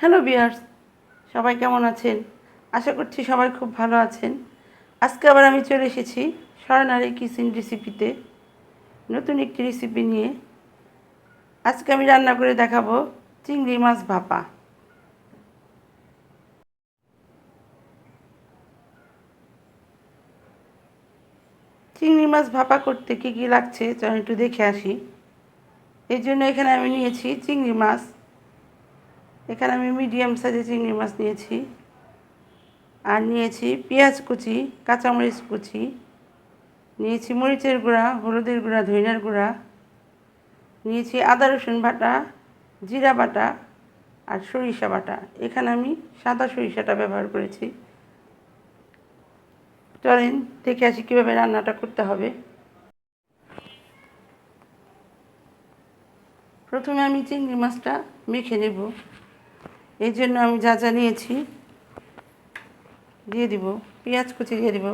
Hello বিয়ার্স সবাই কেমন আছেন? আশা করছি সবাই খুব ভালো আছেন। আজকে আবার আমি চলে এসেছি স্বর্ণালী কিচেন রেসিপিতে নতুন একটি রেসিপি নিয়ে। আজকে আমি রান্না করে দেখাবো চিংড়ি মাছ ভাপা। চিংড়ি মাছ ভাপা করতে কী কী লাগছে চল একটু দেখে আসি। এই জন্য এখানে আমি নিয়েছি চিংড়ি মাছ। এখানে আমি মিডিয়াম সাইজের চিংড়ি মাছ নিয়েছি। আর নিয়েছি পেঁয়াজ কুচি, কাঁচামরিচ কুচি। নিয়েছি মরিচের গুঁড়া, হলুদের গুঁড়া, ধইনার গুঁড়া। নিয়েছি আদা রসুন বাটা, জিরা বাটা আর সরিষা বাটা। এখানে আমি সাদা সরিষাটা ব্যবহার করেছি। চলেন দেখে আসি কীভাবে রান্নাটা করতে হবে। প্রথমে আমি চিংড়ি মাছটা মেখে নেব। এই জন্য আমি যা যা নিয়েছি, দিয়ে দিব, পেঁয়াজ কুচি দিয়ে দিব।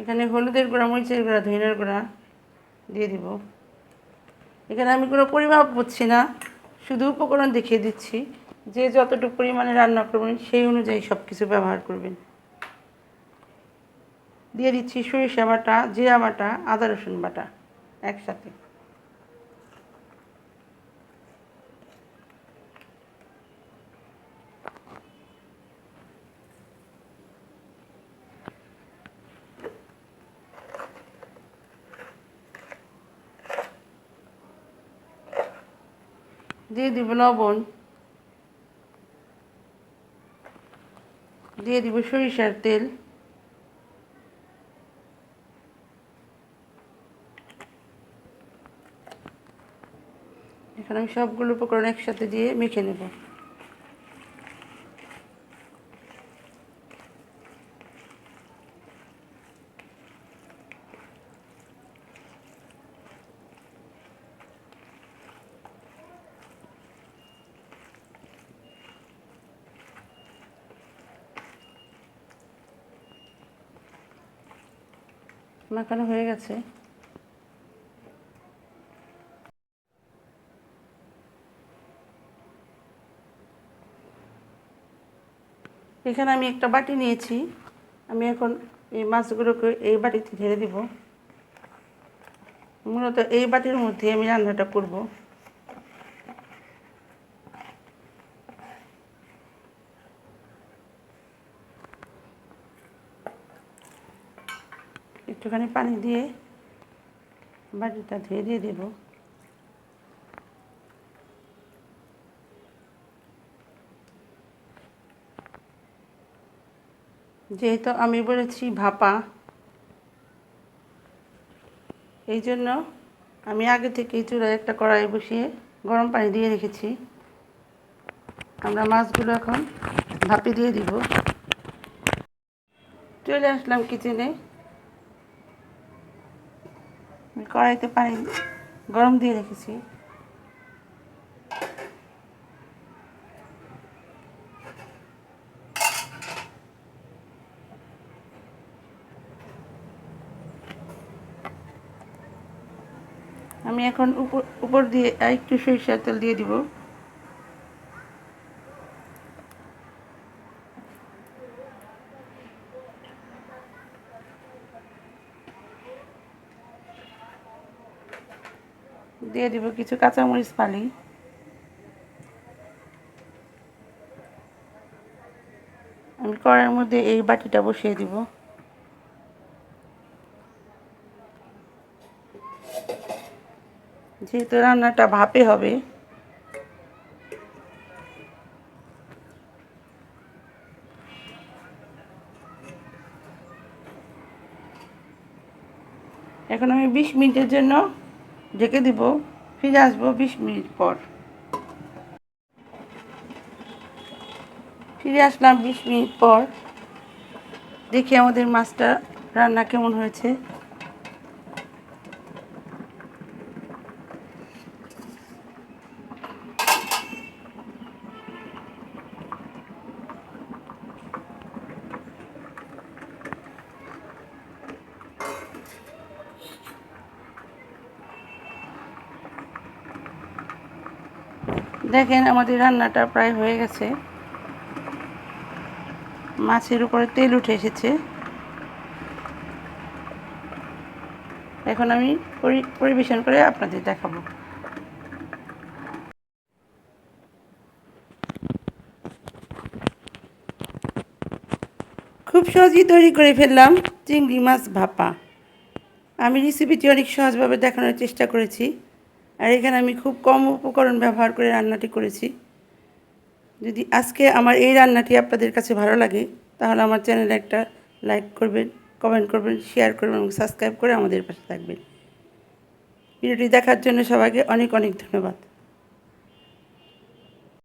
এখানে হলুদের গুঁড়া, মরিচের গুঁড়া, ধনিয়ার গুঁড়া দিয়ে দিব। এখানে আমি কোনো পরিমাপ করছি না, শুধু উপকরণ দেখিয়ে দিচ্ছি। যে যতটুকু পরিমাণে রান্না করবেন, সেই অনুযায়ী সব কিছু ব্যবহার করবেন। দিয়ে দিচ্ছি সরিষা বাটা, জিরা বাটা, আদা রসুন বাটা একসাথে। দিয়ে দিব লবণ। দিয়ে দিব সরিষার তেল। এখানে আমি সবগুলো উপকরণ একসাথে দিয়ে মেখে নেব। মাখানো হয়ে গেছে। এখানে আমি একটা বাটি নিয়েছি। আমি এখন এই মাছগুলোকে এই বাটিতে ঢেলে দিব। মূলত এই বাটির মধ্যে আমি রান্নাটা করব। একটুখানি পানি দিয়ে বাটিটা ধুয়ে দিয়ে দেবো। যেহেতু আমি বলেছি ভাপা, এই জন্য আমি আগে থেকে চুলায় একটা কড়াই বসিয়ে গরম পানি দিয়ে রেখেছি। আমরা মাছগুলো এখন ভাপে দিয়ে দিব। চলে আসলাম কিচেনে। কড়াইতে পানি গরম দিয়ে রেখেছি। আমি এখন উপর উপর দিয়ে একটু সরিষার তেল দিয়ে দিব। দিয়ে দিব কিছু কাঁচামরিচ ফালি। আমি কড়াইয়ের মধ্যে এই বাটিটা বসিয়ে দিব। যেহেতু রান্নাটা ভাপে হবে। এখন আমি বিশ মিনিটের জন্য ঢেকে দিব। ফিরে আসব বিশ মিনিট পর। ফিরে আসলাম বিশ মিনিট পর। দেখি আমাদের মাছটা রান্না কেমন হয়েছে। দেখেন আমাদের রান্নাটা প্রায় হয়ে গেছে। মাছের উপরে তেল উঠে এসেছে। এখন আমি পরি- পরিবেশন করে আপনাদের দেখাবো। খুব সহজেই তৈরি করে ফেললাম চিংড়ি মাছ ভাপা। আমি রেসিপিটি অনেক সহজভাবে দেখানোর চেষ্টা করেছি। আর এখানে আমি খুব কম উপকরণ ব্যবহার করে রান্নাটি করেছি। যদি আজকে আমার এই রান্নাটি আপনাদের কাছে ভালো লাগে, তাহলে আমার চ্যানেলে একটা লাইক করবেন, কমেন্ট করবেন, শেয়ার করবেন এবং সাবস্ক্রাইব করে আমাদের পাশে থাকবেন। ভিডিওটি দেখার জন্য সবাইকে অনেক অনেক ধন্যবাদ।